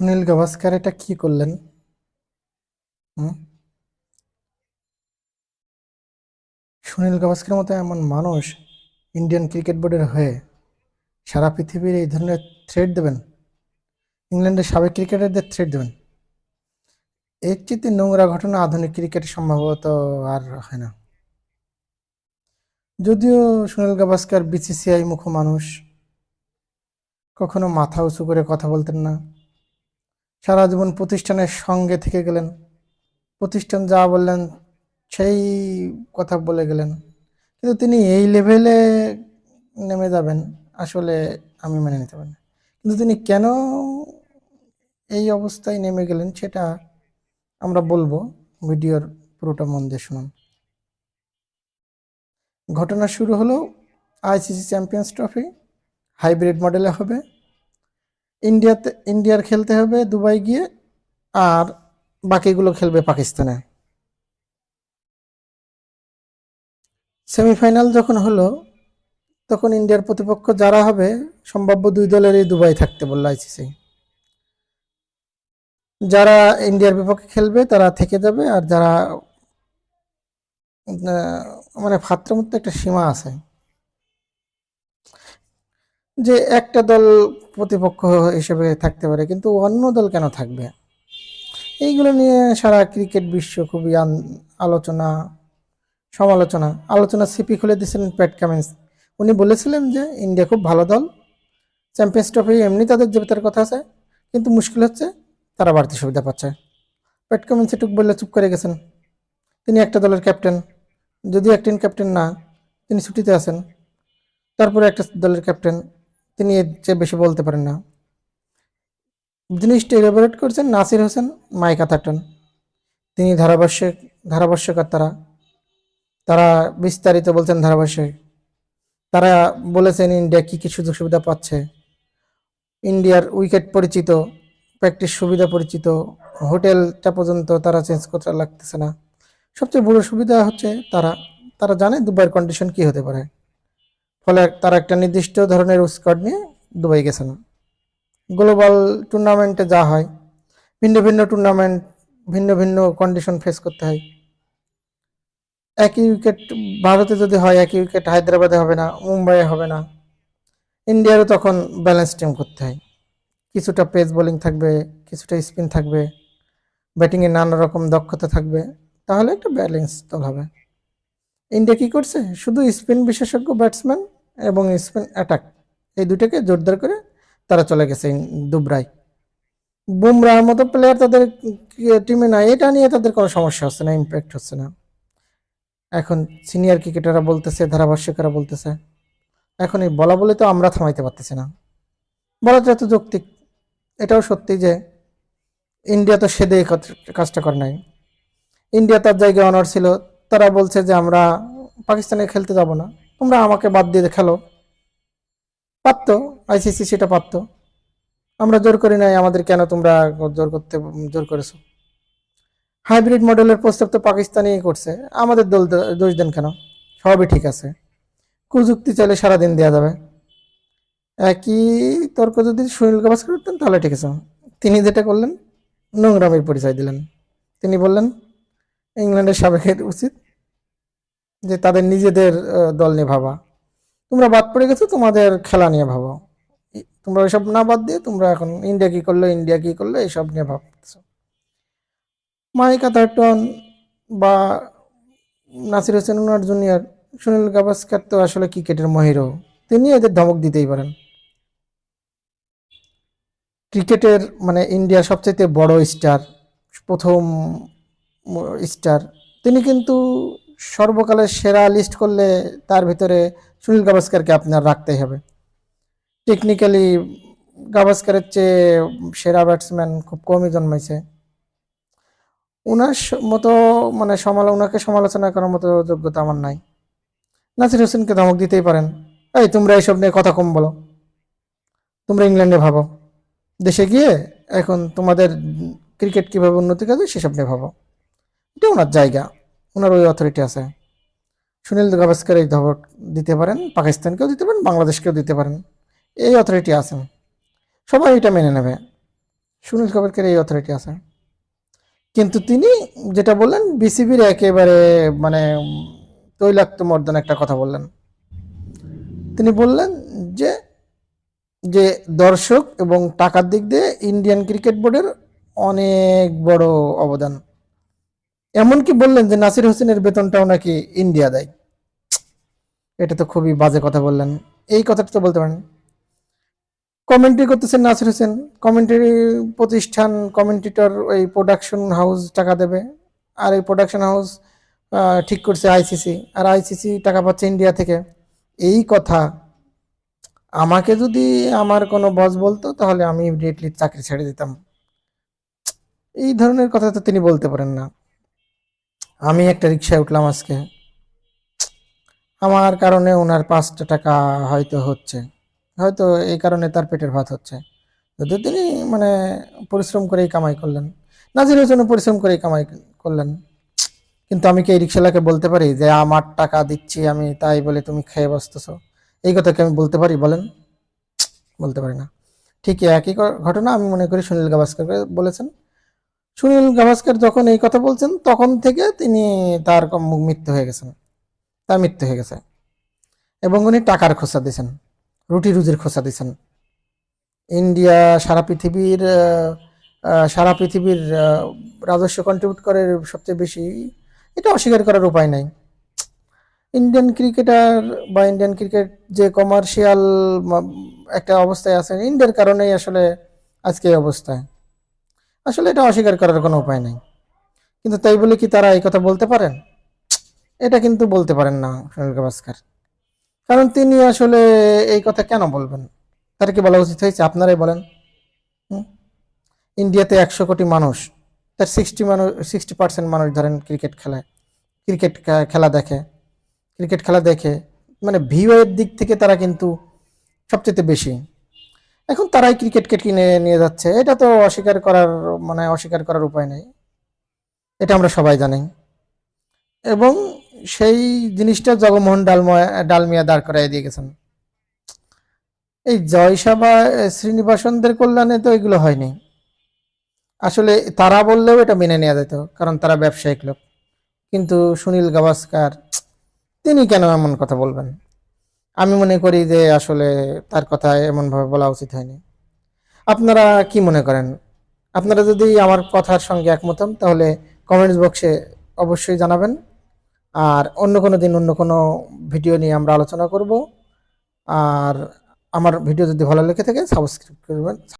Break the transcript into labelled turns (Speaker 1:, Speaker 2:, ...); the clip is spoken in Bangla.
Speaker 1: সুনীল গাভাস্কার, এটা কি করলেন? সুনীল গাভাস্কার মতো এমন মানুষ ইন্ডিয়ান ক্রিকেট বোর্ডের হয়ে সারা পৃথিবীর এই ধরনের থ্রেট দেবেন? ইংল্যান্ডের সাবেক ক্রিকেটারদের থ্রেট দেবেন? এর চেয়ে নোংরা ঘটনা আধুনিক ক্রিকেট সম্ভবত আর হয় না। যদিও সুনীল গাভাস্কার বিসিসিআই মুখ মানুষ, কখনো মাথা উঁচু করে কথা বলতেন না। সারা জীবন প্রতিষ্ঠানের সঙ্গে থেকে গেলেন। প্রতিষ্ঠান যা বললেন, সেই কথা বলে গেলেন। কিন্তু তিনি এই লেভেলে নেমে যাবেন, আসলে আমি মেনে নিতে পারি কিন্তু তিনি কেন এই অবস্থায় নেমে গেলেন, সেটা আমরা বলব। ভিডিওর পুরোটা মন দিয়ে শুনুন। ঘটনা শুরু হলো আইসিসি চ্যাম্পিয়ন্স ট্রফি, হাইব্রিড মডেলে হবে। ইন্ডিয়াতে, ইন্ডিয়ার খেলতে হবে, দুবাই গিয়ে, আর বাকিগুলো খেলবে পাকিস্তানে। সেমিফাইনাল যখন হলো, তখন ইন্ডিয়ার প্রতিপক্ষ যারা হবে, সম্ভাব্য দুই দলেরই দুবাই থাকতে বলল আইসিসি। যারা ইন্ডিয়ার বিপক্ষে খেলবে, তারা থেকে যাবে, আর যারা মানে ফাত্রের একটা সীমা আছে। যে একটা দল প্রতিপক্ষ হিসেবে থাকতে পারে, কিন্তু অন্য দল কেন থাকবে? এইগুলো নিয়ে সারা ক্রিকেট বিশ্ব খুবই আলোচনা, সমালোচনা। আলোচনা সিপি খুলে দিয়েছিলেন প্যাট কামিন্স। উনি বলেছিলেন যে ইন্ডিয়া খুব ভালো দল, চ্যাম্পিয়ন্স ট্রফি এমনি তাদের জেতার কথা আছে, কিন্তু মুশকিল হচ্ছে তারা বাড়তি সুবিধা পাচ্ছে। প্যাট কামিন্স এটুক বললে চুপ করে গেছেন। তিনি একটা দলের ক্যাপ্টেন যদি একজন ক্যাপ্টেন না, তিনি ছুটিতে আছেন। তারপরে একটা দলের ক্যাপ্টেন তিনি এর চেয়ে বেশি বলতে পারেন না। জিনিসটি এলাবোরেট করছেন নাসির হোসেন, মাইকা আথারটন তিনি ধারাভাষ্যিক ধারাভাষ্যকার তারা তারা বিস্তারিত বলছেন ধারাভাষ্যিক তারা বলেছেন ইন্ডিয়া কী কী সুযোগ সুবিধা পাচ্ছে। ইন্ডিয়ার উইকেট পরিচিত, প্র্যাকটিস সুবিধা পরিচিত, হোটেলটা পর্যন্ত তারা চেঞ্জ করতে লাগতেছে না। সবচেয়ে বড় সুবিধা হচ্ছে তারা তারা জানে দুবাইয়ের কন্ডিশন কি হতে পারে। ফলে তারা একটা নির্দিষ্ট ধরনের স্কোয়াড নিয়ে দুবাই গেছেন গ্লোবাল টুর্নামেন্টে যা হয়, ভিন্ন ভিন্ন টুর্নামেন্ট, ভিন্ন ভিন্ন কন্ডিশন ফেস করতে হয়। একই উইকেট, ভারতে যদি হয় একই উইকেট, হায়দ্রাবাদে হবে না, মুম্বাইয়ে হবে না। ইন্ডিয়ারও তখন ব্যালেন্স টিম করতে হয়। কিছুটা পেস বোলিং থাকবে, কিছুটা স্পিন থাকবে ব্যাটিংয়ে নানা রকম দক্ষতা থাকবে, তাহলে একটা ব্যালেন্স দল হবে। ইন্ডিয়া কি করছে? শুধু স্পিন বিশেষজ্ঞ ব্যাটসম্যান এবং স্পিন অ্যাটাক, এই দুটোকে জোরদার করে তারা চলে গেছে দুবরায়। বুমরার মতো প্লেয়ার তাদের টিমে নাই, এটা নিয়ে তাদের কোনো সমস্যা হচ্ছে না ইম্প্যাক্ট হচ্ছে না। এখন সিনিয়র ক্রিকেটাররা বলতেছে, ধারাভাষ্যকাররা বলতেছে, এখন এই বলা বলে তো আমরা থামাইতে পারতেছি না। বলাটা এত যৌক্তিক, এটাও সত্যি যে ইন্ডিয়া তো সেদে কাজটা করে নাই। ইন্ডিয়া তার জায়গায় অনার ছিল তারা বলছে যে আমরা পাকিস্তানে খেলতে যাব না। তোমরা আমাকে বাদ দিয়ে খেলো। পারতো আইসিসি সেটা পারতো। আমরা জোর করি নাই, আমাদের কেন তোমরা জোর করতে, জোর করেছ? হাইব্রিড মডেলের প্রস্তাব তো পাকিস্তানই করছে। আমাদের দল দোষ দেন কেন? সবই ঠিক আছে। কুযুক্তি চাইলে সারাদিন দেওয়া যাবে। একই তর্ক যদি সুনীল গাভাস্কর করতেন, তাহলে ঠিক আছে। তিনি যেটা করলেন, নোংরামের পরিচয় দিলেন। তিনি বললেন ইংল্যান্ডের সাবেকের উচিত যে তাদের নিজেদের দল নিয়ে ভাবা। তোমরা বাদ পড়ে গেছো, তোমাদের খেলা নিয়ে ভাবো। তোমরা ওইসব না বাদ দিয়ে তোমরা এখন ইন্ডিয়া কী করল ইন্ডিয়া কী করল, এইসব নিয়ে ভাবতেছো। মাইক আথারটন বা নাসির হোসেন উনার জুনিয়র সুনীল গাভাস্কার তো আসলে ক্রিকেটের মহিরও। তিনি এদের ধমক দিতেই পারেন। ক্রিকেটের মানে ইন্ডিয়ার সবচেয়ে বড় স্টার প্রথম স্টার। তিনি কিন্তু সর্বকালের সেরা লিস্ট করলে তার ভিতরে সুনীল গাভাস্কারকে আপনার রাখতেই হবে। টেকনিক্যালি গাভাস্কারের চেয়ে সেরা ব্যাটসম্যান খুব কমই জন্মেছে ওনার মতো মানে সমালো ওনাকে সমালোচনা করার মতো যোগ্যতা আমার নাই। নাসির হোসেনকে ধমক দিতেই পারেন। এই, তোমরা এইসব নিয়ে কথা কম বলো। তোমরা ইংল্যান্ডে ভাবো। দেশে গিয়ে এখন তোমাদের ক্রিকেট কীভাবে উন্নতি করবে সেসব নিয়ে ভাবো। এটা ওনার জায়গা। ওনার ওই অথরিটি আছে। সুনীল গাভাস্কর এই ধমক দিতে পারেন, পাকিস্তানকেও দিতে পারেন, বাংলাদেশকেও দিতে পারেন। এই অথরিটি আছেন সবাই এটা মেনে নেবে। সুনীল গাভাস্কার এই অথরিটি আছে। কিন্তু তিনি যেটা বললেন, বিসিবির একেবারে মানে তৈলাক্ত মর্দন একটা কথা বললেন। তিনি বললেন যে যে দর্শক এবং টাকার দিক দিয়ে ইন্ডিয়ান ক্রিকেট বোর্ডের অনেক বড় অবদান। এমনকি বললেন যে নাসির হোসেনের বেতনটাও নাকি ইন্ডিয়া দেয়। এটা তো খুবই বাজে কথা বললেন। এই কথাটা তো বলতে পারেন। কমেন্ট্রি করতেছেন নাসির হোসেন। কমেন্ট্রি প্রতিষ্ঠান কমেন্টেটর ওই প্রোডাকশন হাউস টাকা দেবে। আর এই প্রোডাকশন হাউস ঠিক করছে আইসিসি আর আইসিসি টাকা পাচ্ছে ইন্ডিয়া থেকে। এই কথা আমাকে যদি আমার কোনো বস বলতো, তাহলে আমি ইমিডিয়েটলি চাকরি ছেড়ে দিতাম। এই ধরনের কথা তো তিনি বলতে পারেন না। আমি একটা রিক্সায় উঠলাম আজকে। আমার কারণে ওনার পাঁচটা টাকা হয়তো হচ্ছে। হয়তো এই কারণে তার পেটের ভাত হচ্ছে। যদি তিনি মানে পরিশ্রম করেই কামাই করলেন। নাজির জন্য পরিশ্রম করেই কামাই করলেন। কিন্তু আমি কি এই রিক্সাওয়ালাকে বলতে পারি যে, আমার টাকা দিচ্ছি আমি, তাই বলে তুমি খেয়ে বসতেছো? এই কথা কি আমি বলতে পারি? বলেন। বলতে পারি না। ঠিক একই ঘটনা আমি মনে করি সুনীল গাভাস্কর বলেছেন। সুনীল গাভাস্কর যখন এই কথা বলছেন, তখন থেকে তিনি তার মৃত্যু হয়ে গেছেন। তার মৃত্যু হয়ে গেছে। এবং উনি টাকার খোঁচা দিয়েছেন, রুটি রুজির খোঁচা দিয়েছেন। ইন্ডিয়া সারা পৃথিবীর সারা পৃথিবীর রাজস্ব কন্ট্রিবিউট করে সবচেয়ে বেশি, এটা অস্বীকার করার উপায় নাই। ইন্ডিয়ান ক্রিকেটার বা ইন্ডিয়ান ক্রিকেট যে কমার্শিয়াল একটা অবস্থায় আছে ইন্ডিয়ার কারণেই আসলে আজকে এই অবস্থায় আসলে এটা অস্বীকার করার কোনো উপায় নাই। কিন্তু তাই বলে কি তারা এই কথা বলতে পারেন? এটা কিন্তু বলতে পারেন না, সুনীল গাভাস্কার। কারণ তিনি আসলে এই কথা কেন বলবেন? তার কি বলা উচিত হয়েছে, আপনারাই বলেন। ইন্ডিয়াতে একশো কোটি মানুষ, তার সিক্সটি মানুষ সিক্সটি পার্সেন্ট মানুষ ধরেন ক্রিকেট খেলায়, ক্রিকেট খেলা দেখে। ক্রিকেট খেলা দেখে মানে ভিউয়ের দিক থেকে তারা কিন্তু সবচেয়ে বেশি। এখন তারাই ক্রিকেটকে কিনে নিয়ে যাচ্ছে। এটা তো অস্বীকার করার মানে অস্বীকার করার উপায় নেই। এটা আমরা সবাই জানি। এবং সেই জিনিসটা জগমোহন ডালময়া ডালমিয়া দাঁড় করাই দিয়ে গেছেন। এই জয়সভা শ্রীনিবাসনদের কল্যাণে তো এগুলো হয়নি। আসলে তারা বললেও এটা মেনে নেওয়া যেত, কারণ তারা ব্যবসায়িক লোক। কিন্তু সুনীল গাভাস্কার, তিনি কেন এমন কথা বলবেন? আমি মনে করি যে আসলে তার কথা এমনভাবে বলা উচিত হয়নি। আপনারা কি মনে করেন? আপনারা যদি আমার কথার সঙ্গে একমত হন, তাহলে কমেন্টস বক্সে অবশ্যই জানাবেন। আর অন্য কোনো দিন অন্য কোনো ভিডিও নিয়ে আমরা আলোচনা করব। আর আমার ভিডিও যদি ভালো লেগে থাকে সাবস্ক্রাইব করবেন।